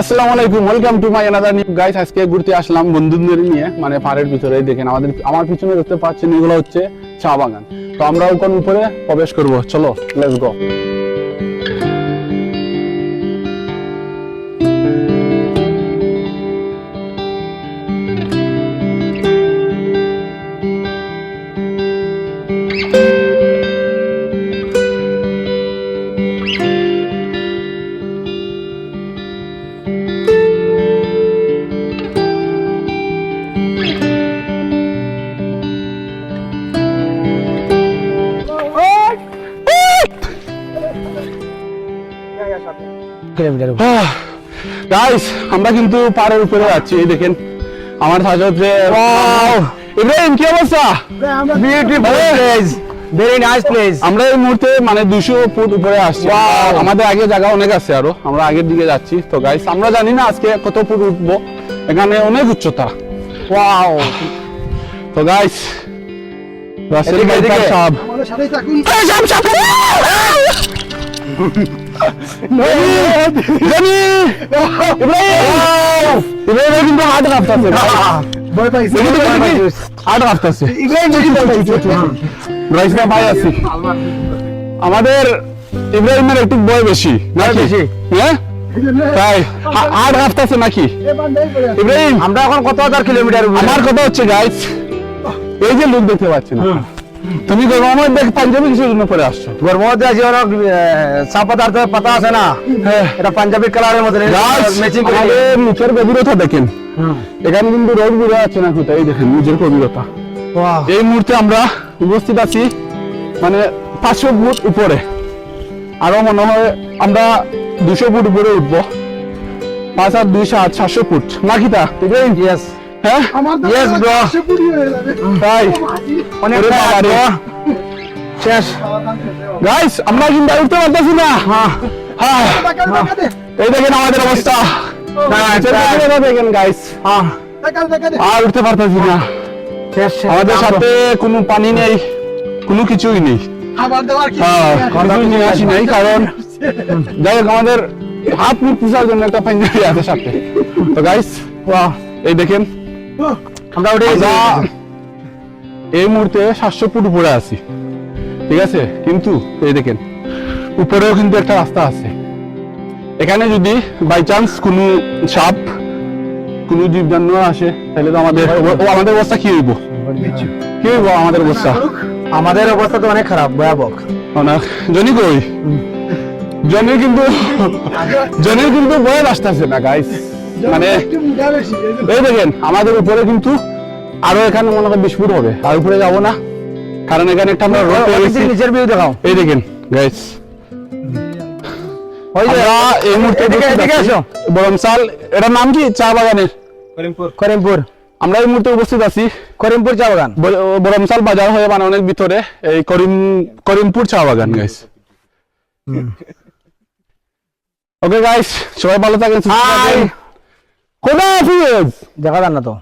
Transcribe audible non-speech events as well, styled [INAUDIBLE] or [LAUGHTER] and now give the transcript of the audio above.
আসসালামু আলাইকুম welcome to my another new guys আজকে ঘুরতে আসলাম বন্ধুদের নিয়ে মানে পাহাড়ের ভিতরে, দেখেন আমাদের আমার পিছনে দেখতে পাচ্ছেন এগুলো হচ্ছে চা বাগান। তো আমরা ওখান উপরে প্রবেশ করব, চলো লেটস গো গাইস আমরা কিন্তু পাহাড়ের উপরে আছি এই দেখেন। আমার সাথে হচ্ছে ইব্রাহিম কি অবস্থা? Hey. place. Very nice place. আমরা এই মুহূর্তে মানে দুশো ফুট উপরে আসছি। আমাদের আগে জায়গা অনেক আছে আরও আমরা আগের দিকে যাচ্ছি। তো গাইস আমরা জানি না আজকে কত ফুট উঠবো। এখানে অনেক উচ্চতা। Wow. তো গাইস রাসেল ভাই। সাহেব আমাদের সাথেই থাকুন। এই সাহেব সাহেব [LAUGHS] ভাই। আছি। আমাদের ইব্রাহিমের একটু বয় বেশি নাকি। হ্যাঁ? তাই হার্ট কাঁপতাছে নাকি? ইব্রাহিম আমরা এখন কত হাজার কিলোমিটার আমার কথা হচ্ছে গাইস এই যে লোক দেখতে পাচ্ছি না তুমি গরমের দেখ পাঞ্জাবি কিসের জন্য পরে আসছো? গরমতে আছে অনেক চা পাতার তো পাতা আছে না। হ্যাঁ। এটা পাঞ্জাবি কালারের মধ্যে ম্যাচিং করে নিচের গভীরতা দেখেন। এখানে কিন্তু রোড ঘুরে আছে না কোথায়? এই দেখেন নিচের গভীরতা। এই মুহূর্তে আমরা উপস্থিত আছি মানে পাঁচশো ফুট উপরে। আরও মনে হয় আমরা দুশো ফুট উপরে উঠবো। পাঁচ আর দুই সাত সাতশো ফুট। নাকি তা Yes. হ্যাঁ? হয়ে অনেক বাবা। শেষ গাইস আমরা কিন্তু উঠতে পারতেছি না। হ্যাঁ। টাকা টাকা এই দেখেন আমাদের অবস্থা। হ্যাঁ, দেখেন গাইস হ্যাঁ। আর উঠতে পারতেছি না। আমাদের সাথে কোনো পানি নেই কোনো কিছুই নেই। হ্যাঁ আসি নাই কারণ যাই হোক আমাদের হাত মুখ পুষার জন্য একটা পাঞ্জাবি আছে সাথে। তো গাইস এই দেখেন আমরা উঠে এই মুহূর্তে সাতশো ফুট উপরে আছি। ঠিক আছে? কিন্তু এই দেখেন উপরেও কিন্তু একটা রাস্তা আছে। এখানে যদি বাই চান্স কোনো সাপ কোনো জীব জানোয়ার আসে তাহলে তো আমাদের আমাদের অবস্থা কি হইব? কি হইব আমাদের অবস্থা? আমাদের অবস্থা তো অনেক খারাপ ভয়াবহ। অনেক। জনি কই? জনি কিন্তু জনির কিন্তু বয়ে আসতেছে না গাইস মানে এই দেখেন আমাদের উপরে কিন্তু আরও এখানে মনে হয় বিশ ফুট হবে আর উপরে যাব না। কারণ এখানে একটা আমরা রোড পেয়ে গেছি নিচের ভিউ দেখাও। এই দেখেন গাইস ওই যে এই মুহূর্তে উপস্থিত আছি। আসো। বরমসাল এটার নাম কি? চা বাগানের? করিমপুর। আমরা এই মুহূর্তে উপস্থিত আছি। করিমপুর চা বাগান। বরমসাল বাজার হয়ে মানে অনেক ভিতরে এই করিম করিমপুর চা বাগান গাইস ওকে গাইস সবাই ভালো. থাকেন। খোদা হাফিজ দেখা যান না তো